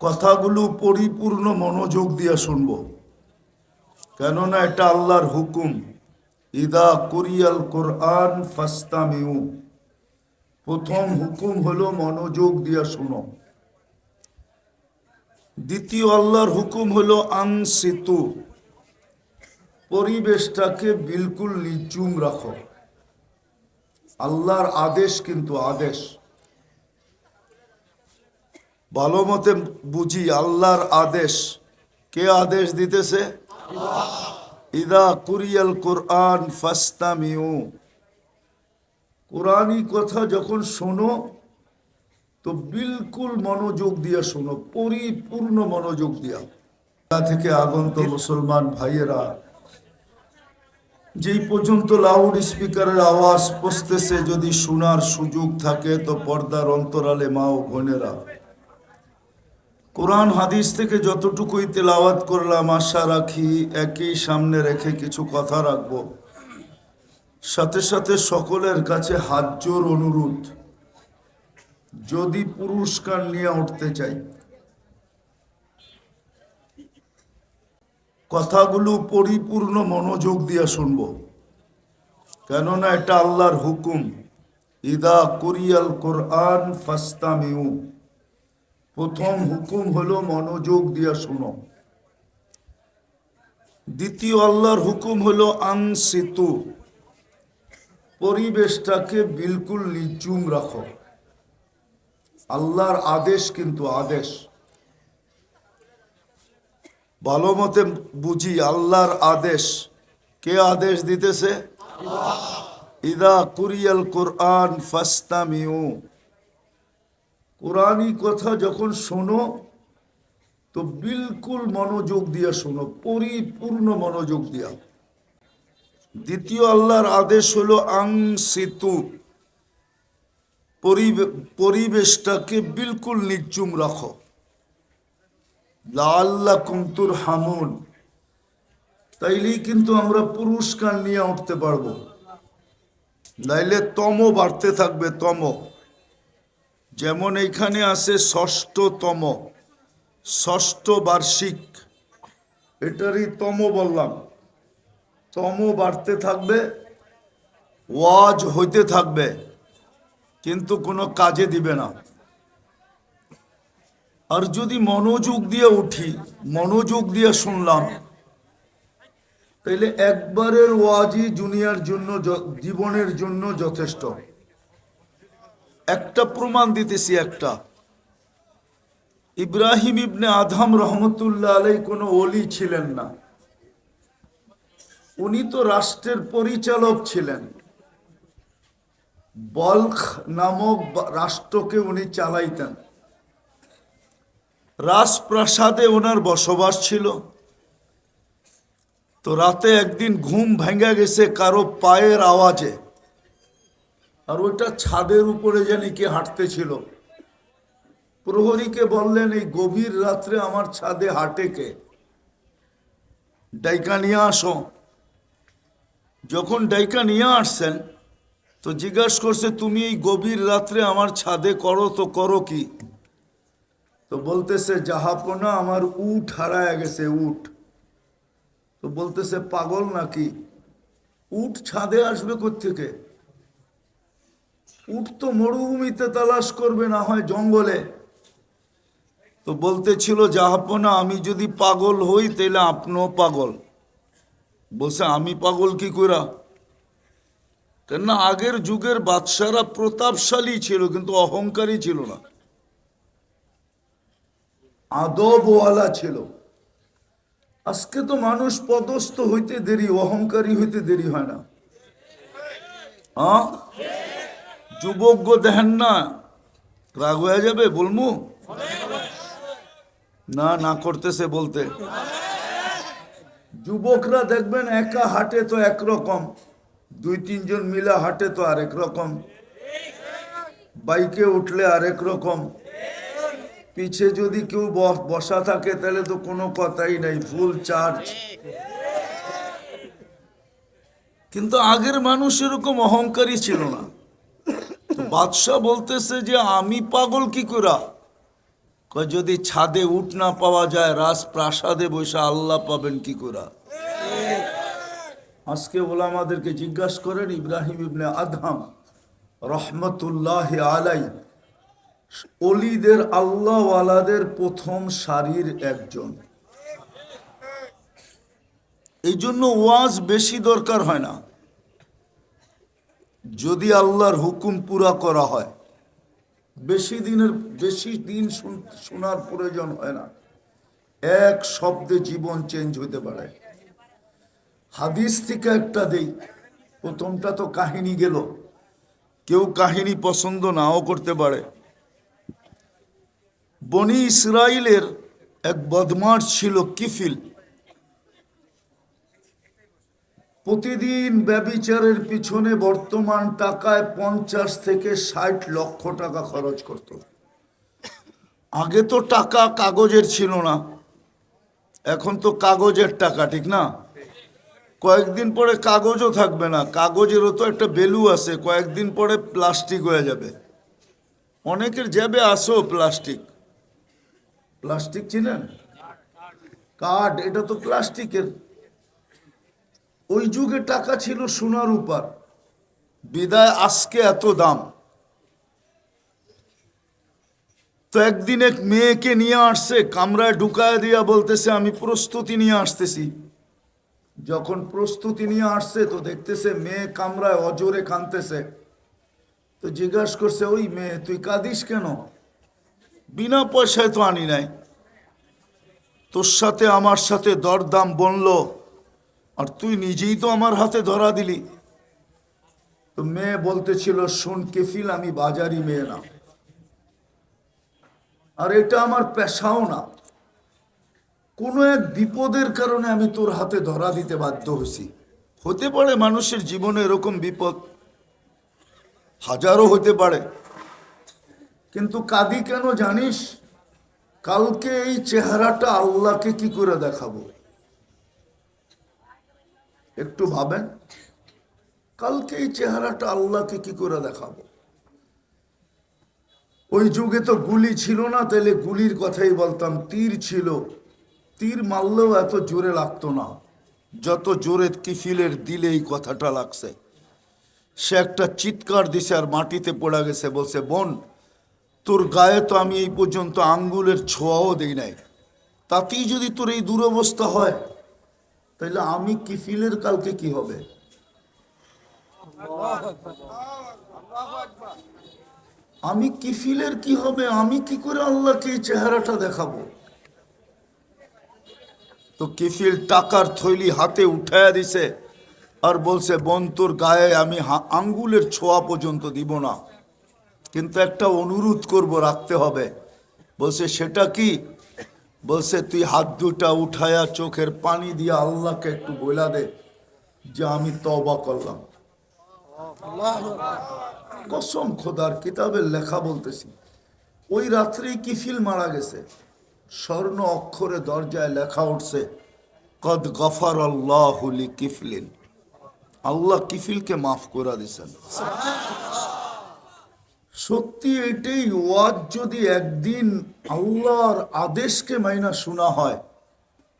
কথাগুলো পরিপূর্ণ মনোযোগ দিয়ে শুনব। কেননা এটা আল্লাহর হুকুম। ইদা কুরিয়াল কোরআন ফাস্তামিউ। প্রথম হুকুম হলো মনোযোগ দিয়ে শুনো। দ্বিতীয় আল্লাহর হুকুম হলো আংসিতু পরিবেশটাকে বিলকুল নিচুম রাখো। আল্লাহর আদেশ কিন্তু আদেশ। ভালো মতে বুঝি আল্লাহর আদেশ। কে আদেশ দিতেছে? ইদা কুরিয়াল কোরআন ফাস্তামিউ। কোরআনই কথা যখন শোনো, তো বিলকুল মনোযোগ দিয়ে শোনো, পরিপূর্ণ মনোযোগ দিয়া। তা থেকে আগন্ত মুসলমান ভাইয়েরা, যেই পর্যন্ত লাউড স্পিকারের আওয়াজ পৌঁছতেছে, যদি শোনার সুযোগ থাকে, তো পর্দার অন্তরালে মা ও বোনেরা কোরআন হাদিস থেকে যতটুকুই তেলাওয়াত করলাম, আশা রাখি একই সামনে রেখে কিছু কথা রাখব। সাথে সাথে সকলের কাছে হাত জোর অনুরোধ, যদি পুরস্কার নিয়ে উঠতে চাই। কথাগুলো পরিপূর্ণ মনোযোগ দিয়ে শুনব। কেননা এটা আল্লাহর হুকুম, ইদা কুরিয়াল কোরআন ফাস্তামিউ। প্রথম হুকুম হলো মনোযোগ দিয়া শোনো। দ্বিতীয় আল্লাহর হুকুম হলো আংসিতু পরিবেশটাকে বিলকুল নিচুম রাখো। আল্লাহর আদেশ কিন্তু আদেশ। ভালো মতে বুঝি, আল্লাহর আদেশ। কে আদেশ দিতেছে? ইদা কুরিয়াল কোরআন ফাস্তামিউ। কোরআনই কথা যখন শোনো, তো বিলকুল মনোযোগ দিয়ে শোনো, পরিপূর্ণ মনোযোগ দিয়া। দ্বিতীয় আল্লাহর আদেশ হলো আং সেতু পরিবেশটাকে বিলকুল নিচুম রাখো। লাল্লা কুমতুর হামুন তাইলেই কিন্তু আমরা পুরস্কার নিয়ে উঠতে পারব। নাইলে তম বাড়তে থাকবে তম যেমন এইখানে আছে ষষ্ঠতম ষষ্ঠ বার্ষিক এটারই তম বললাম। তম বাড়তে থাকবে, ওয়াজ হইতে থাকবে, কিন্তু কোনো কাজে দিবে না। আর যদি মনোযোগ দিয়ে উঠি, মনোযোগ দিয়ে শুনলাম, তাইলে একবারের ওয়াজই জুনিয়ার জন্য জীবনের জন্য যথেষ্ট। একটা প্রমাণ দিতেছি একটা। ইব্রাহিম ইবনে আধাম রহমতুল্লাহ আলাই কোনো অলি ছিলেন না। উনি তো রাষ্ট্রের পরিচালক ছিলেন। বলখ নামক রাষ্ট্রকে উনি চালাইতেন। রাজপ্রাসাদে ওনার বসবাস ছিল। তো রাতে একদিন ঘুম ভেঙে গেছে কারও পায়ের আওয়াজে। আর ওইটা ছাদের উপরে জানি কে হাঁটতে ছিল। প্রহরীকে বললেন, এই গভীর রাত্রে আমার ছাদে হাঁটে কে? ডাইকা নিয়ে আসো। যখন ডাইকা নিয়ে আসছেন, তো জিজ্ঞাসা করছে, তুমি এই গভীর রাত্রে আমার ছাদে করো তো করো কি? তো বলতেছে, জাহাপনা আমার উট হারায় গেছে, উট। তো বলতেছে, পাগল নাকি? উট ছাদে আসবে থেকে উট তো মরুভূমিতে তালাশ করবে না হয় জঙ্গলে। তো বলতেছিল জাহাপনা আমি যদি পাগল হই তাহলে আপনিও পাগল। বলছে, আমি পাগল কি করা কেননা আগের যুগের বাদশারা প্রতাপশালী ছিল, কিন্তু অহংকারী ছিল না। আদবওয়ালা ছিল। আজকে তো মানুষ পদস্থ হইতে দেরি, অহংকারী হইতে দেরি হয় না। হ্যাঁ যুবক দেখেন না রাগ হয়ে যাবে, বলমু? না না করতেছে বলতে। যুবকরা দেখবেন একা হাটে তো একরকম। দুই, তিনজন মিলে হাটে তো আরেক রকম। বাইকে উঠলে আরেক রকম। পিছে যদি কেউ বসা থাকে, তাহলে তো কোনো কথাই নাই, ফুল চার্জ। কিন্তু আগের মানুষ এরকম অহংকারী ছিল না। বাদশাহ বলতেছে যে, আমি পাগল কি করা যদি ছাদে উঠ না পাওয়া যায়, রাজপ্রাসাদে বসে আল্লাহ পাবেন কি করে আজকে বলে আমাদেরকে জিজ্ঞাসা করেন ইব্রাহিম ইবনে আদহাম, রহমতুল্লাহ আলাই অলিদের আল্লাহওয়ালাদের প্রথম সারির একজন। এই জন্য ওয়াজ বেশি দরকার হয় না। যদি আল্লাহর হুকুম পুরা করা হয়, বেশি দিনের, বেশি দিন শুন- শোনার প্রয়োজন হয় না। এক শব্দে জীবন চেঞ্জ হতে পারে। হাদিস থেকে একটা দেই, প্রথমটা তো কাহিনী গেল। কেউ কাহিনী পছন্দ নাও করতে পারে। বনি ইসরায়েলের এক বদমাস ছিল কিফিল। প্রতিদিন ব্যবিচারের পিছনে বর্তমান টাকায় পঞ্চাশ থেকে ষাট লক্ষ টাকা খরচ করত। আগে তো টাকা কাগজের ছিল না। এখন তো কাগজের টাকা, ঠিক না? কয়েকদিন পরে কাগজও থাকবে না। কাগজেরও তো একটা বেলু আছে, কয়েকদিন পরে প্লাস্টিক হয়ে যাবে। অনেকের যাবে আসো প্লাস্টিক। প্লাস্টিক চিনেন? কার্ড এটা তো প্লাস্টিকের। ওই যুগে টাকা ছিল সোনার উপর। বিদায় আজকে এত দাম। তো একদিন এক মেয়েকে নিয়ে আসছে, কামরায় ঢুকায় দিয়া বলতেছে, আমি প্রস্তুতি নিয়ে আসতেছি। যখন প্রস্তুতি নিয়ে আসছে, তো দেখতেছে মেয়ে কামরায় অজোরে কানতেছে তো জিজ্ঞাসা করছে, ওই মেয়ে, তুই কাঁদিস কেন? বিনা পয়সায় তো আনি নাই। তোর সাথে, আমার সাথে দরদাম বনলো। আর তুই নিজেই তো আমার হাতে ধরা দিলি। তো মেয়ে বলতেছিল, শোন কেফিল, আমি বাজারি মেয়ে না। আর এটা আমার পেশাও না। কোনো এক বিপদের কারণে আমি তোর হাতে ধরা দিতে বাধ্য হয়েছি। হতে পারে মানুষের জীবনে এরকম বিপদ হাজারও হতে পারে। কিন্তু কাদি কেন জানিস? কালকে এই চেহারাটা আল্লাহকে কি করে দেখাবো? একটু ভাবেন কালকে এই চেহারাটা আল্লাহকে কি করে দেখাবো? ওই যুগে তো গুলি ছিল না, তাহলে গুলির কথাই বলতাম, তীর ছিল। তীর মারলেও এত জোরে লাগতো না, যত জোরে কিফিলের দিলে এই কথাটা লাগছে। সে একটা চিৎকার দিছে আর মাটিতে পড়ে গেছে, বলছে, বোন, তোর গায়ে তো আমি এই পর্যন্ত আঙ্গুলের ছোঁয়াও দিই নাই। তাতেই যদি তোর এই দুরবস্থা হয় তাহলে আমি কিফিলের কালকে কি হবে? আমি কিফিলের কি হবে? আমি কি করে আল্লাহকে চেহারাটা দেখাবো? তো কিফিল টাকার থৈলি হাতে উঠায়া দিছে আর বলছে, বোন, তোর গায়ে আমি আঙ্গুলের ছোঁয়া পর্যন্ত দিব না। কিন্তু একটা অনুরোধ করব, রাখতে হবে। বলছে, সেটা কি? বলছে, তুই হাত দুটা উঠায়া চোখের পানি দিয়ে আল্লাহকে একটু বইলা দে যে আমি তবা করলাম। কসম খোদার কিতাবের লেখা বলতেছি, ওই রাত্রেই কিফিল মারা গেছে। স্বর্ণ অক্ষরে দরজায় লেখা উঠছে, কদ গফার আল্লাহ কিফলিন আল্লাহ কিফিলকে মাফ করে দিছেন। সত্যি এটাই ওয়াজ যদি একদিন আল্লাহর আদেশকে মাইনা শোনা হয়,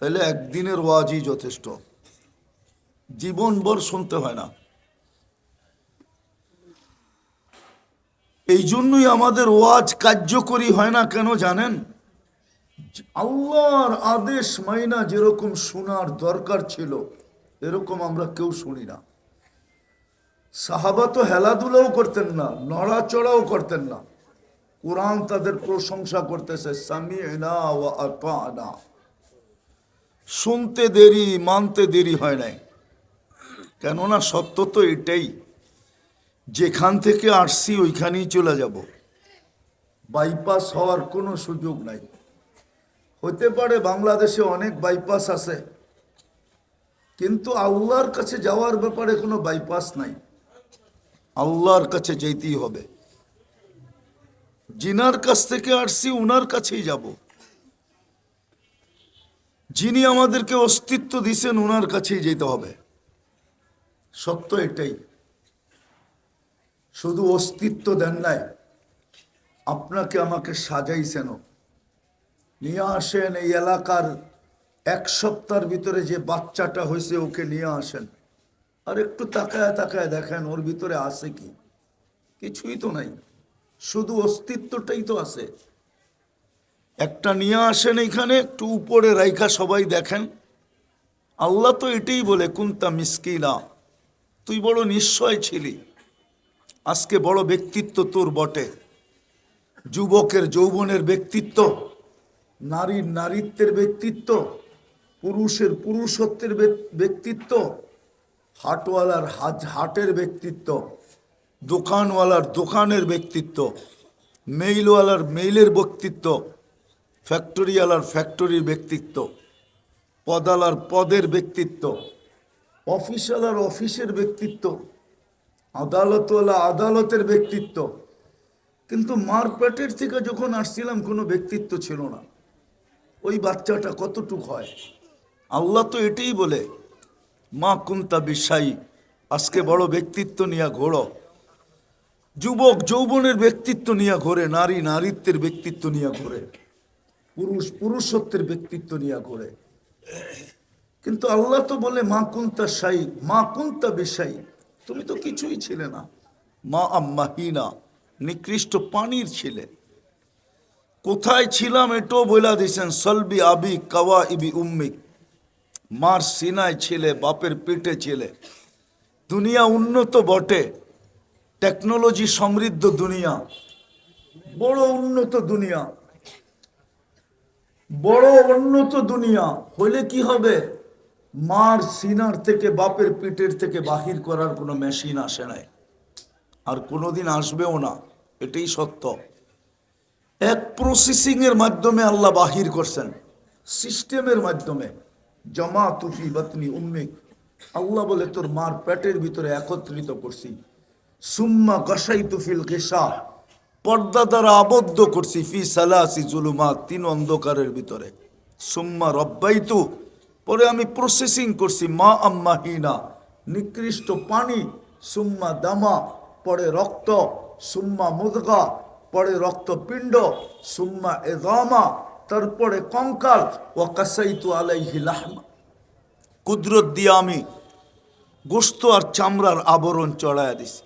তাহলে একদিনের ওয়াজই যথেষ্ট। জীবনভর শুনতে হয় না। এই জন্যই আমাদের ওয়াজ কার্যকরী হয় না কেন জানেন? আল্লাহর আদেশ মাইনা যেরকম শোনার দরকার ছিল, এরকম আমরা কেউ শুনি না। সাহাবা তো হেলাধুলাও করতেন না, নড়াচড়াও করতেন না। কোরআন তাদের প্রশংসা করতেছে সামি না শুনতে দেরি, মানতে দেরি হয় নাই। কেননা সত্য তো এটাই, যেখান থেকে আসছি ওইখানেই চলে যাব। বাইপাস হওয়ার কোনো সুযোগ নাই। হতে পারে বাংলাদেশে অনেক বাইপাস আছে, কিন্তু আল্লাহর কাছে যাওয়ার ব্যাপারে কোনো বাইপাস নাই। আল্লাহর কাছে যেতেই হবে। জিনার কাছ থেকে আসছি, উনার কাছেই যাব। যিনি আমাদেরকে অস্তিত্ব দিছেন, উনার কাছেই যেতে হবে। সত্য এটাই। শুধু অস্তিত্ব দেন নাই, আপনাকে আমাকে সাজাইছেন। নিয়ে আসেন এই এলাকার এক সপ্তাহের ভিতরে যে বাচ্চাটা হয়েছে, ওকে নিয়ে আসেন। আর একটু তাকায় তাকায় দেখেন, ওর ভিতরে আছে কি? কিছুই তো নাই। শুধু অস্তিত্বটাই তো আছে। একটা নিয়ে আসেন এখানে, একটু উপরে রাইখা সবাই দেখেন। আল্লাহ তো এটাই বলে, কুন্তা মিসকিনা তুই বড় নিশ্চয় ছিলি। আজকে বড় ব্যক্তিত্ব তোর বটে। যুবকের, যৌবনের ব্যক্তিত্ব, নারীর নারীত্বের ব্যক্তিত্ব, পুরুষের পুরুষত্বের ব্যক্তিত্ব হাটওয়ালার হাট হাটের ব্যক্তিত্ব, দোকানওয়ালার দোকানের ব্যক্তিত্ব মেইলওয়ালার মেইলের ব্যক্তিত্ব ফ্যাক্টরিওয়ালার ফ্যাক্টরির ব্যক্তিত্ব, পদালার পদের ব্যক্তিত্ব অফিসওয়ালার অফিসের ব্যক্তিত্ব, আদালতওয়ালা আদালতের ব্যক্তিত্ব। কিন্তু মার পেটের থেকে যখন আসছিলাম, কোনো ব্যক্তিত্ব ছিল না। ওই বাচ্চাটা কতটুক হয়? আল্লাহ তো এটাই বলে মা কুন্তা বিশ্বাই আজকে বড় ব্যক্তিত্ব নিয়ে ঘোড়ো। যুবক যৌবনের ব্যক্তিত্ব নিয়ে ঘোরে, নারী নারীত্বের ব্যক্তিত্ব নিয়ে ঘোরে। পুরুষ পুরুষত্বের ব্যক্তিত্ব নিয়ে ঘোরে। কিন্তু আল্লাহ তো বলে, মা কুন্তা সাই, মা কুন্তা বিশাই তুমি তো কিছুই ছিলে না। মা আম্মাহিনা নিকৃষ্ট পানির ছিলে। কোথায় ছিলাম এটাও বইলা দিয়েছেন সলবি আবি কাওয়া ইবি উম্মিক। মার সিনায় ছিলে, বাপের পেটে ছিলে। দুনিয়া উন্নত বটে। টেকনোলজি সমৃদ্ধ দুনিয়া। বড় উন্নত দুনিয়া। বড় উন্নত দুনিয়া। হলে কি হবে? মার সিনার থেকে, বাপের পিঠের থেকে বাহির করার কোনো মেশিন আসে নাই। আর কোনোদিন আসবেও না। এটাই সত্য। এক প্রসেসিং এর মাধ্যমে আল্লাহ বাহির করছেন। সিস্টেমের মাধ্যমে। জমা তুফি বাতনি উম্মিক। আল্লাহ বলে, তোর মার পেটের ভিতরে একত্রিত করছি। সুম্মা গসাই তুফিল গেসা পর্দা দ্বারা আবদ্ধ করছি ফি সালাসি জুলুমা তিন অন্ধকারের ভিতরে। সুম্মা রব্বাইতু। পরে আমি প্রসেসিং করছি, মা আম্মাহিনা নিকৃষ্ট পানি, সুম্মা দামা, পরে রক্ত, সুম্মা মুদগা, পরে রক্তপিণ্ড, সুম্মা এগামা তারপরে কঙ্কাল ও কাসাইতু আলাইহি লাহমা কুদরত দিয়ে আমি গোস্ত আর চামড়ার আবরণ চড়াইয়া দিছি।